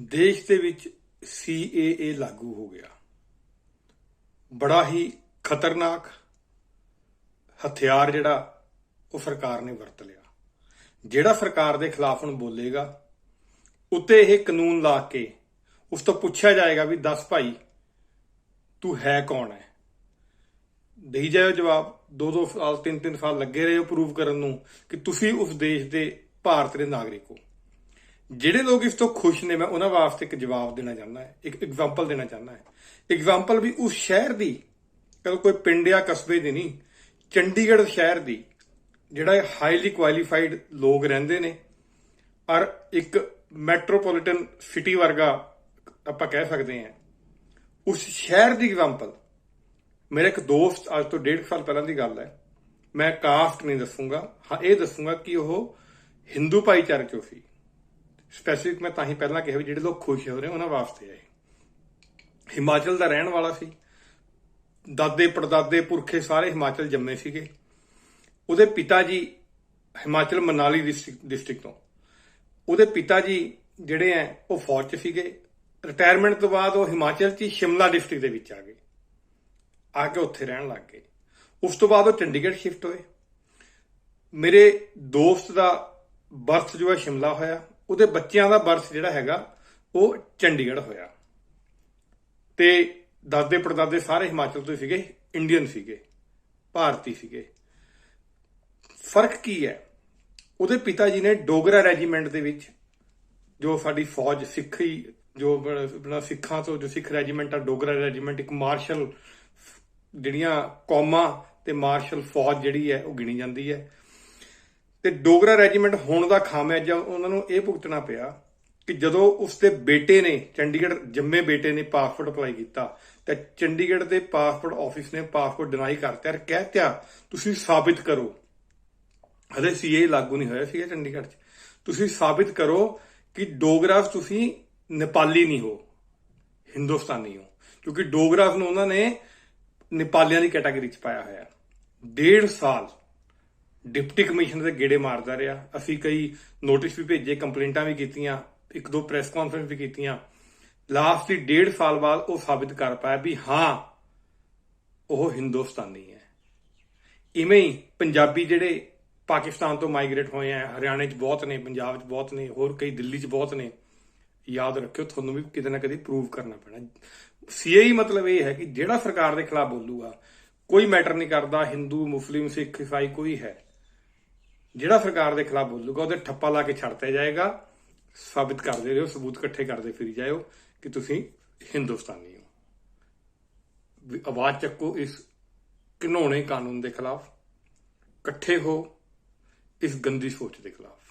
ਦੇਸ਼ ਦੇ ਵਿੱਚ CAA ਲਾਗੂ ਹੋ ਗਿਆ। ਬੜਾ ਹੀ ਖਤਰਨਾਕ ਹਥਿਆਰ ਜਿਹੜਾ ਉਹ ਸਰਕਾਰ ਨੇ ਵਰਤ ਲਿਆ। ਜਿਹੜਾ ਸਰਕਾਰ ਦੇ ਖਿਲਾਫ ਹੁਣ ਬੋਲੇਗਾ, ਉੱਤੇ ਇਹ ਕਾਨੂੰਨ ਲਾ ਕੇ ਉਸ ਤੋਂ ਪੁੱਛਿਆ ਜਾਏਗਾ ਵੀ ਦੱਸ ਭਾਈ, ਤੂੰ ਹੈ ਕੌਣ ਹੈ? ਦੇਈ ਜਾਓ ਜਵਾਬ ਦੋ ਦੋ ਸਾਲ ਤਿੰਨ ਤਿੰਨ ਸਾਲ ਲੱਗੇ ਰਹੇ ਹੋ ਪ੍ਰੂਵ ਕਰਨ ਨੂੰ ਕਿ ਤੁਸੀਂ ਉਸ ਦੇਸ਼ ਦੇ ਭਾਰਤ ਦੇ ਨਾਗਰਿਕ ਹੋ। ਜਿਹੜੇ ਲੋਕ ਇਸ ਤੋਂ ਖੁਸ਼ ਨੇ, ਮੈਂ ਉਹਨਾਂ ਵਾਸਤੇ ਇੱਕ ਜਵਾਬ ਦੇਣਾ ਚਾਹੁੰਦਾ ਹਾਂ, ਇੱਕ ਐਗਜ਼ਾਮਪਲ ਦੇਣਾ ਚਾਹੁੰਦਾ ਹਾਂ। ਐਗਜ਼ਾਮਪਲ ਵੀ ਉਸ ਸ਼ਹਿਰ ਦੀ ਕਦੋਂ ਕੋਈ ਪਿੰਡ ਜਾਂ ਕਸਬੇ ਦੀ ਨਹੀਂ, ਚੰਡੀਗੜ੍ਹ ਸ਼ਹਿਰ ਦੀ, ਜਿਹੜਾ ਹਾਈਲੀ ਕੁਆਲੀਫਾਈਡ ਲੋਕ ਰਹਿੰਦੇ ਨੇ, ਔਰ ਇੱਕ ਮੈਟਰੋਪੋਲੀਟਨ ਸਿਟੀ ਵਰਗਾ ਆਪਾਂ ਕਹਿ ਸਕਦੇ ਹਾਂ। ਉਸ ਸ਼ਹਿਰ ਦੀ ਐਗਜ਼ਾਮਪਲ ਮੇਰਾ ਇੱਕ ਦੋਸਤ ਅੱਜ ਤੋਂ ਡੇਢ ਕੁ ਸਾਲ ਪਹਿਲਾਂ ਦੀ ਗੱਲ ਹੈ, ਮੈਂ ਕਾਸਟ ਨਹੀਂ ਦੱਸੂਗਾ, ਹਾਂ, ਇਹ ਦੱਸੂਗਾ ਕਿ ਉਹ ਹਿੰਦੂ ਭਾਈਚਾਰੇ ਚੋਂ ਸੀ। ਸਪੈਸੀਫਿਕ ਮੈਂ ਤਾਂ ਹੀ ਪਹਿਲਾਂ ਕਿਹਾ ਵੀ ਜਿਹੜੇ ਲੋਕ ਖੁਸ਼ ਹੋ ਰਹੇ ਉਹਨਾਂ ਵਾਸਤੇ ਹੈ ਹਿਮਾਚਲ ਦਾ ਰਹਿਣ ਵਾਲਾ ਸੀ। ਦਾਦੇ, ਪੜਦਾਦੇ, ਪੁਰਖੇ ਸਾਰੇ ਹਿਮਾਚਲ ਜੰਮੇ ਸੀਗੇ। ਉਹਦੇ ਪਿਤਾ ਜੀ ਹਿਮਾਚਲ ਮਨਾਲੀ ਡਿਸਟ੍ਰਿਕਟ ਤੋਂ। ਉਹਦੇ ਪਿਤਾ ਜੀ ਜਿਹੜੇ ਆ ਉਹ ਫੌਜ 'ਚ ਸੀਗੇ। ਰਿਟਾਇਰਮੈਂਟ ਤੋਂ ਬਾਅਦ ਉਹ ਹਿਮਾਚਲ 'ਚ ਹੀ ਸ਼ਿਮਲਾ ਡਿਸਟ੍ਰਿਕਟ ਦੇ ਵਿੱਚ ਆ ਗਏ। ਆ ਕੇ ਉੱਥੇ ਰਹਿਣ ਲੱਗ ਗਏ। ਉਸ ਤੋਂ ਬਾਅਦ ਉਹ ਚੰਡੀਗੜ੍ਹ ਸ਼ਿਫਟ ਹੋਏ। ਮੇਰੇ ਦੋਸਤ ਦਾ ਬਰਥ ਜੋ ਹੈ ਸ਼ਿਮਲਾ ਹੋਇਆ। ਉਹਦੇ ਬੱਚਿਆਂ ਦਾ ਬਰਥ ਜਿਹੜਾ ਹੈਗਾ, ਉਹ ਚੰਡੀਗੜ੍ਹ ਹੋਇਆ। ਤੇ ਦਾਦੇ ਪੜਦਾਦੇ ਸਾਰੇ ਹਿਮਾਚਲ ਤੋਂ ਸੀਗੇ ਇੰਡੀਅਨ ਸੀਗੇ, ਭਾਰਤੀ ਸੀਗੇ। ਫ਼ਰਕ ਕੀ ਹੈ? ਉਹਦੇ ਪਿਤਾ ਜੀ ਨੇ ਡੋਗਰਾ ਰੈਜੀਮੈਂਟ ਦੇ ਵਿੱਚ ਜੋ ਸਾਡੀ ਫੌਜ ਸਿੱਖੀ, ਜੋ ਆਪਣਾ ਸਿੱਖਾਂ ਤੋਂ ਜੋ ਸਿੱਖ ਰੈਜੀਮੈਂਟ ਆ, ਡੋਗਰਾ ਰੈਜੀਮੈਂਟ, ਇੱਕ ਮਾਰਸ਼ਲ ਜਿਹੜੀਆਂ ਕੌਮਾਂ ਤੇ ਮਾਰਸ਼ਲ ਫੌਜ ਜਿਹੜੀ ਹੈ, ਉਹ ਗਿਣੀ ਜਾਂਦੀ ਹੈ। ਤੇ ਡੋਗਰਾ ਰੈਜੀਮੈਂਟ ਹੋਣ ਦਾ ਖਾਮਿਆਜਾ ਉਹਨਾਂ ਨੂੰ ਇਹ ਭੁਗਤਣਾ ਪਿਆ ਕਿ ਜਦੋਂ ਉਸਦੇ ਬੇਟੇ ਨੇ, ਚੰਡੀਗੜ੍ਹ ਜੰਮੇ ਬੇਟੇ ਨੇ ਪਾਸਪੋਰਟ ਅਪਲਾਈ ਕੀਤਾ, ਤੇ ਚੰਡੀਗੜ੍ਹ ਦੇ ਪਾਸਪੋਰਟ ਆਫਿਸ ਨੇ ਪਾਸਪੋਰਟ ਡਿਨਾਈ ਕਰਤਾ ਔਰ ਕਹਿਤਿਆ ਤੁਸੀਂ ਸਾਬਿਤ ਕਰੋ। ਹਲੇ ਸੀਏ ਲਾਗੂ ਨਹੀਂ ਹੋਇਆ ਸੀਗਾ ਚੰਡੀਗੜ੍ਹ 'ਚ। ਤੁਸੀਂ ਸਾਬਿਤ ਕਰੋ ਕਿ ਡੋਗਰਾਸ ਤੁਸੀਂ ਨੇਪਾਲੀ ਨਹੀਂ ਹੋ, ਹਿੰਦੁਸਤਾਨੀ ਹੋ। ਕਿਉਂਕਿ ਡੋਗਰਾਸ ਨੂੰ ਉਹਨਾਂ ਨੇ ਨੇਪਾਲੀਆਂ ਦੀ ਕੈਟਾਗਰੀ 'ਚ ਪਾਇਆ ਹੋਇਆ। ਡੇਢ ਸਾਲ ਡਿਪਟੀ ਕਮਿਸ਼ਨਰ ਦੇ ਗੇੜੇ ਮਾਰਦਾ ਰਿਹਾ। ਅਸੀਂ ਕਈ ਨੋਟਿਸ ਵੀ ਭੇਜੇ, ਕੰਪਲੇਂਟਾਂ ਵੀ ਕੀਤੀਆਂ, ਇੱਕ ਦੋ ਪ੍ਰੈਸ ਕਾਨਫਰੰਸ ਵੀ ਕੀਤੀਆਂ। ਲਾਸਟ ਦੀ ਡੇਢ ਸਾਲ ਬਾਅਦ ਉਹ ਸਾਬਿਤ ਕਰ ਪਾਇਆ ਵੀ ਹਾਂ, ਉਹ ਹਿੰਦੁਸਤਾਨੀ ਹੈ। ਇਵੇਂ ਹੀ ਪੰਜਾਬੀ ਜਿਹੜੇ ਪਾਕਿਸਤਾਨ ਤੋਂ ਮਾਈਗ੍ਰੇਟ ਹੋਏ ਆ, ਹਰਿਆਣੇ 'ਚ ਬਹੁਤ ਨੇ, ਪੰਜਾਬ 'ਚ ਬਹੁਤ ਨੇ, ਹੋਰ ਕਈ ਦਿੱਲੀ 'ਚ ਬਹੁਤ ਨੇ। ਯਾਦ ਰੱਖਿਓ, ਤੁਹਾਨੂੰ ਵੀ ਕਿਤੇ ਨਾ ਕਿਤੇ ਪ੍ਰੂਵ ਕਰਨਾ ਪੈਣਾ। ਸੀਏਈ ਮਤਲਬ ਇਹ ਹੈ ਕਿ ਜਿਹੜਾ ਸਰਕਾਰ ਦੇ ਖਿਲਾਫ ਬੋਲੂਗਾ, ਕੋਈ ਮੈਟਰ ਨਹੀਂ ਕਰਦਾ, ਹਿੰਦੂ, ਮੁਸਲਿਮ, ਸਿੱਖ, ਈਸਾਈ, ਕੋਈ ਹੈ। ਜਿਹੜਾ ਸਰਕਾਰ ਦੇ ਖਿਲਾਫ ਬੋਲੂਗਾ, ਉਹਦੇ ਠੱਪਾ ਲਾ ਕੇ ਛੱਡਤੇ ਜਾਏਗਾ। ਸਾਬਿਤ ਕਰਦੇ ਰਹੋ, ਸਬੂਤ ਇਕੱਠੇ ਕਰਦੇ ਫਿਰੀ ਜਾਇਓ ਕਿ ਤੁਸੀਂ ਹਿੰਦੁਸਤਾਨੀ ਹੋ। ਵੀ ਆਵਾਜ਼ ਚੱਕੋ ਇਸ ਘਿਨੌਣੇ ਕਾਨੂੰਨ ਦੇ ਖਿਲਾਫ, ਇਕੱਠੇ ਹੋ ਇਸ ਗੰਦੀ ਸੋਚ ਦੇ ਖਿਲਾਫ।